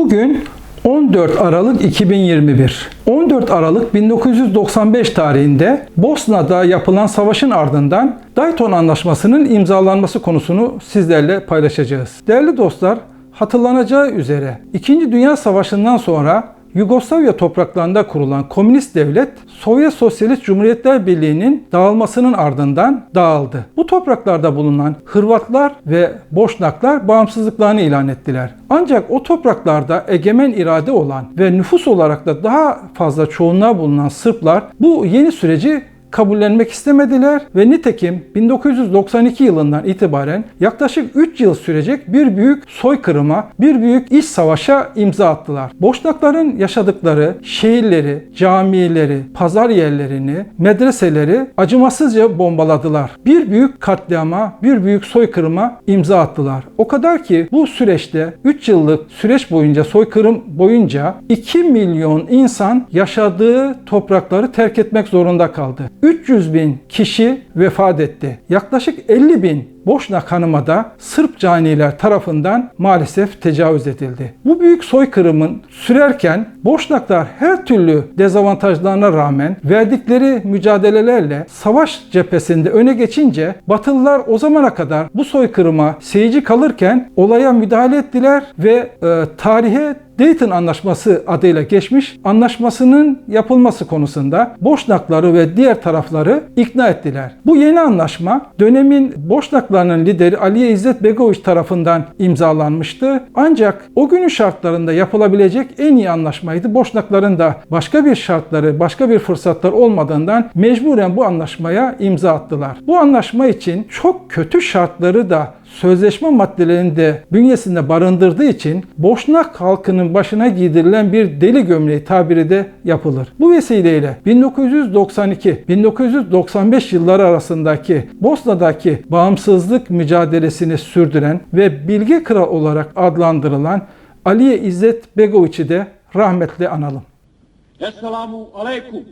Bugün 14 Aralık 2021. 14 Aralık 1995 tarihinde Bosna'da yapılan savaşın ardından Dayton Anlaşması'nın imzalanması konusunu sizlerle paylaşacağız. Değerli dostlar, hatırlanacağı üzere 2. Dünya Savaşı'ndan sonra Yugoslavya topraklarında kurulan komünist devlet Sovyet Sosyalist Cumhuriyetler Birliği'nin dağılmasının ardından dağıldı. Bu topraklarda bulunan Hırvatlar ve Boşnaklar bağımsızlıklarını ilan ettiler. Ancak o topraklarda egemen irade olan ve nüfus olarak da daha fazla çoğunluğa bulunan Sırplar bu yeni süreci kabullenmek istemediler ve nitekim 1992 yılından itibaren yaklaşık 3 yıl sürecek bir büyük soykırıma, bir büyük iç savaşa imza attılar. Boşnakların yaşadıkları şehirleri, camileri, pazar yerlerini, medreseleri acımasızca bombaladılar. Bir büyük katliama, bir büyük soykırıma imza attılar. O kadar ki bu süreçte 3 yıllık süreç boyunca soykırım boyunca 2 milyon insan yaşadığı toprakları terk etmek zorunda kaldı. 300 bin kişi vefat etti. Yaklaşık 50 bin Boşnak Hanım'a da Sırp caniler tarafından maalesef tecavüz edildi. Bu büyük soykırımın sürerken Boşnaklar her türlü dezavantajlarına rağmen verdikleri mücadelelerle savaş cephesinde öne geçince Batılılar o zamana kadar bu soykırıma seyirci kalırken olaya müdahale ettiler ve e, tarihe Dayton Anlaşması adıyla geçmiş anlaşmasının yapılması konusunda Boşnakları ve diğer tarafları ikna ettiler. Bu yeni anlaşma dönemin Boşnaklarının lideri Aliye İzzet Begoviç tarafından imzalanmıştı. Ancak o günün şartlarında yapılabilecek en iyi anlaşmaydı. Boşnakların da başka bir şartları, başka bir fırsatlar olmadığından mecburen bu anlaşmaya imza attılar. Bu anlaşma için çok kötü şartları da sözleşme maddelerinde bünyesinde barındırdığı için Boşnak halkının başına giydirilen bir deli gömleği tabiri de yapılır. Bu vesileyle 1992-1995 yılları arasındaki Bosna'daki bağımsızlık mücadelesini sürdüren ve bilge kral olarak adlandırılan Aliye İzzet Begoviç'i de rahmetle analım. Esselamu aleyküm.